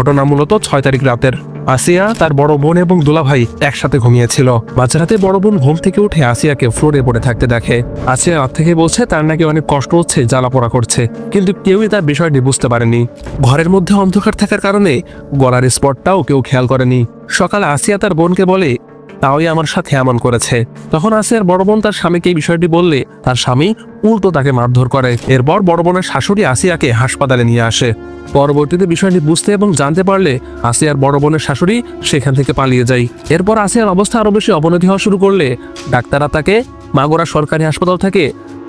ঘটনা মূলত ছয় তারিখ রাতের। আসিয়া তার বড় বোন এবং দুলাভাই একসাথে ঘুমিয়েছিল। মাঝরাতে বড় বোন ঘুম থেকে উঠে আসিয়াকে ফ্লোরে পড়ে থাকতে দেখে। আসিয়া রাত থেকে বলছে, তার নাকি অনেক কষ্ট হচ্ছে, জ্বালা পোড়া করছে। কিন্তু কেউই তার বিষয়টি বুঝতে পারেনি। ঘরের মধ্যে অন্ধকার থাকার কারণে গলার স্পটটাও কেউ খেয়াল করেনি। সকালে আসিয়া তার বোনকে বলে তাওই আমার সাথে এমন করেছে। তখন আসিয়ার বড় বোন তার স্বামীকে এই বিষয়টি বললে, তার স্বামী উল্টো তাকে মারধর করে। এরপর বড় বোনের শাশুড়ি আসিয়াকে হাসপাতালে নিয়ে আসে। পরবর্তীতে বিষয়টি বুঝতে এবং জানতে পারলে আসিয়ার বড় বোনের শাশুড়ি সেখান থেকে পালিয়ে যায়। এরপর আসিয়ার অবস্থা আরও বেশি অবনতি হওয়া শুরু করলে ডাক্তাররা তাকে মাগুরা সরকারি হাসপাতাল থেকে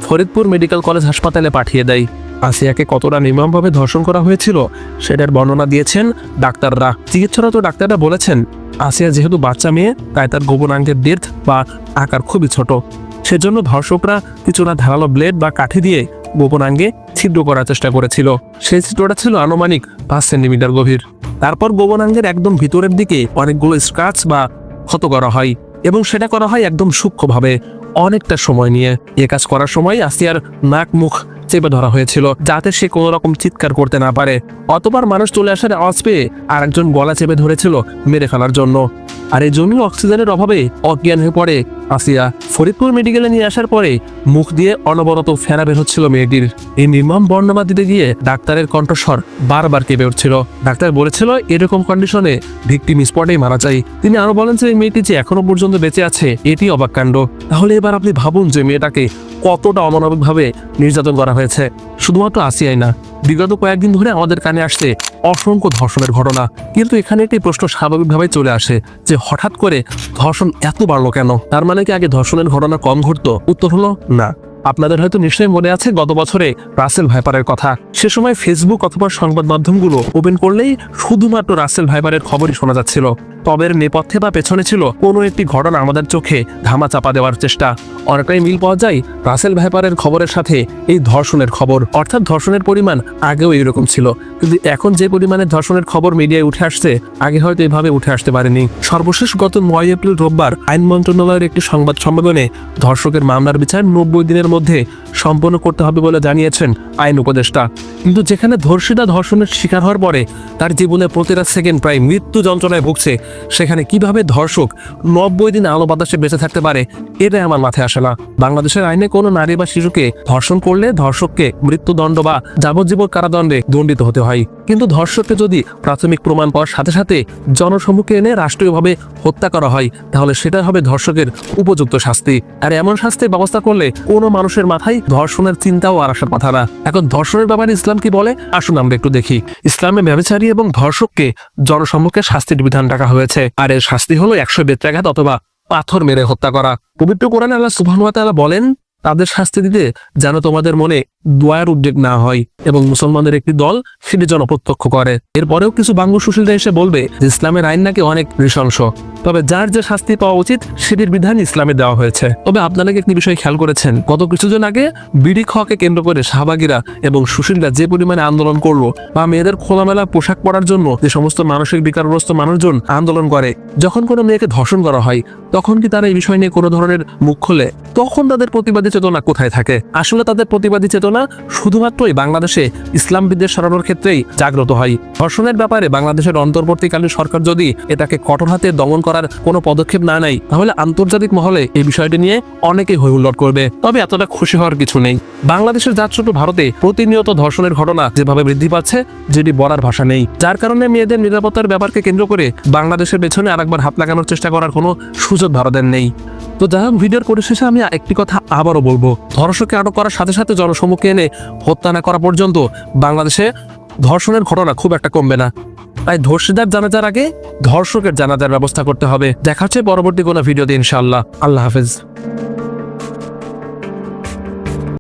ফরিদপুর মেডিকেল কলেজ হাসপাতালে পাঠিয়ে দেয়। আসিয়াকে কতটা নির্মমভাবে ধর্ষণ করা হয়েছিল সেটার বর্ণনা দিয়েছেন ডাক্তাররা। চিকিৎসারত ডাক্তাররা বলেছেন, আসিয়া যেহেতু বাচ্চা মেয়ে, তাই তার গোপনাঙ্গের ডেথ বা আকার খুবই ছোট। সেজন্য ধর্ষকরা কিছুটা ধারালো ব্লেড বা কাঠি দিয়ে গোপনাঙ্গে ছিদ্র করার চেষ্টা করেছিল। সেই ছিদ্রটা ছিল আনুমানিক পাঁচ সেন্টিমিটার গভীর। তারপর গোপনাঙ্গের একদম ভিতরের দিকে অনেকগুলো স্ক্রাচ বা ক্ষত করা হয় এবং সেটা করা হয় একদম সূক্ষ্মভাবে অনেকটা সময় নিয়ে। এ কাজ করার সময় আসিয়ার নাক মুখ চেপে ধরা হয়েছিল, যাতে সে কোনো রকম চিৎকার করতে না পারে। অতবার মানুষ চলে আসার আওয়াজ পেয়ে আর একজন গলা চেপে ধরেছিল মেরে ফেলার জন্য। আর এই জমি অক্সিজেনের অভাবে অজ্ঞান হয়ে পড়ে আসিয়া ফরিদপুর মেডিকেলে নিয়ে আসার পরে মুখ দিয়ে অনবরত ফেনা বের হচ্ছিল মেয়েটির। এই নির্মম বর্ণনা দিতে গিয়ে ডাক্তারের কণ্ঠস্বর বারবার কেঁপে উঠছিল। ডাক্তার বলেছিল, এরকম কন্ডিশনে ভিকটিম স্পটেই মারা যায়। তিনি আরও বলেন যে, এই মেয়েটি যে এখনও পর্যন্ত বেঁচে আছে, এটি অবাক কাণ্ড। তাহলে এবার আপনি ভাবুন যে মেয়েটাকে কতটা অমানবিকভাবে নির্যাতন করা হয়েছে। শুধুমাত্র আসিয়াই না, বিগত কয়েকদিন ধরে আমাদের কানে আসছে অসংখ্য ধর্ষণের ঘটনা। কিন্তু এখানে একটি প্রশ্ন স্বাভাবিকভাবে চলে আসে যে হঠাৎ করে ধর্ষণ এত বাড়লো কেন? তার মানে কি আগে ধর্ষণের ঘটনা কম ঘটতো? উত্তর হলো না। আপনাদের হয়তো নিশ্চয়ই মনে আছে গত বছরে রাসেল ভাইপারের কথা। সে সময় ফেসবুক অথবা সংবাদ মাধ্যমগুলো ওপেন করলেই শুধুমাত্র রাসেল ভাইপারের খবরই শোনা যাচ্ছিল। তবে নেপথ্যে বা পেছনে ছিল কোনো একটি ঘটনা আমাদের চোখে ধামা চাপা দেওয়ার চেষ্টা। অনেকটাই মিল পাওয়া যায় রাসেল ভাইপারের খবরের সাথে এই ধর্ষণের খবর। অর্থাৎ ধর্ষণের পরিমাণ আগেও এরকম ছিল। কিন্তু এখন যে পরিমাণে ধর্ষণের খবর মিডিয়ায় উঠে আসছে, আগে হয়তো এভাবে উঠে আসতে পারেনি। সর্বশেষ গত নয় এপ্রিল রোববার আইন মন্ত্রণালয়ের একটি সংবাদ সম্মেলনে ধর্ষকের মামলার বিচার নব্বই দিনের মধ্যে সম্পন্ন করতে হবে বলে জানিয়েছেন আইন উপদেষ্টা। কিন্তু যেখানে ধর্ষিতা ধর্ষণের শিকার হওয়ার পরে তার জীবনে প্রতিটা সেকেন্ড প্রায় মৃত্যু যন্ত্রণায় ভুগছে, সেখানে কীভাবে ধর্ষক নব্বই দিন আলো বাতাসে বেঁচে থাকতে পারে, এটাই আমার মাথায় আসে না। বাংলাদেশের আইনে কোনো নারী বা শিশুকে ধর্ষণ করলে ধর্ষককে মৃত্যুদণ্ড বা যাবজ্জীবন কারাদণ্ডে দণ্ডিত হতে হয়। কিন্তু ধর্ষককে যদি প্রাথমিক প্রমাণ পাওয়ার সাথে সাথে জনসম্মুখে এনে রাষ্ট্রীয়ভাবে হত্যা করা হয়, তাহলে সেটা হবে ধর্ষকের উপযুক্ত শাস্তি। আর এমন শাস্তির ব্যবস্থা করলে কোনো মানুষের মাথায় ধর্ষণের চিন্তাও আর আসার কথা না এখন ধর্ষণের ব্যাপারে ইসলাম কি বলে? আসুন আমরা একটু দেখি। ইসলামে ব্যবচারী এবং ধর্ষককে জনসম্মুখে শাস্তির বিধান রাখা হয়েছে। আর এর শাস্তি হলো একশো বেত্রাঘাত অথবা পাথর মেরে হত্যা করা। পবিত্র কোরআন আল্লাহ সুবাহ বলেন তাদের শাস্তি দিতে যেন তোমাদের মনে দোয়ার উদ্বেগ না হয় এবং মুসলমানদের একটি দল সেটি যেন প্রত্যক্ষ করে। এরপরেও কিছু বাঙ্গু সুশীলরা এসে বলবে যে ইসলামের আইন নাকি অনেক নৃশংস। তবে যার যে শাস্তি পাওয়া উচিত, সেটির বিধান ইসলামে দেওয়া হয়েছে। তবে আপনারা একটি বিষয় খেয়াল করেছেন? গত কিছুদিন আগে বিড়ি খাওয়াকে কেন্দ্র করে শাহবাগীরা এবং সুশীলরা যে পরিমাণে আন্দোলন করল বা মেয়েদের খোলামেলা পোশাক পরার জন্য যে সমস্ত মানসিক বিকারগ্রস্ত মানুষজন আন্দোলন করে, যখন কোনো মেয়েকে ধর্ষণ করা হয়, তখন কি তারা এই বিষয় নিয়ে কোনো ধরনের মুখ খোলে? তখন তাদের প্রতিবাদী চেতনা কোথায় থাকে? আসলে তাদের প্রতিবাদী চেতনা শুধুমাত্রই বাংলাদেশে ইসলাম বিদ্বেষ সরানোর ক্ষেত্রেই জাগ্রত হয়। ধর্ষণের ব্যাপারে বাংলাদেশের অন্তর্বর্তীকালীন সরকার যদি এটাকে কঠোর হাতে দমন করার কোনো পদক্ষেপ না নেয়, তাহলে আন্তর্জাতিক মহলে এই বিষয়টি নিয়ে অনেকেই হৈহুল্লড় করবে। তবে এতটা খুশি হওয়ার কিছু নেই। বাংলাদেশের জাতছোট ভারতে প্রতিনিয়ত ধর্ষণের ঘটনা যেভাবে বৃদ্ধি পাচ্ছে, যেটি বলার ভাষা নেই। যার কারণে মেয়েদের নিরাপত্তার ব্যাপারকে কেন্দ্র করে বাংলাদেশের পেছনে আরেকবার হাত লাগানোর চেষ্টা করার কোনো সুযোগ ভারতের নেই। তো যাই হোক, ভিডিওর পরিশেষে আমি একটি কথা আবারও বলব। ধর্ষককে আটক করার সাথে সাথে জনসম্মুখে এনে হত্যা না করা পর্যন্ত বাংলাদেশে ধর্ষণের ঘটনা খুব একটা কমবে না। তাই ধর্ষিদার জানাজার আগে ধর্ষকের জানাজার ব্যবস্থা করতে হবে। দেখাচ্ছে পরবর্তী কোনো ভিডিওতে ইনশাল্লাহ আল্লাহ হাফেজ।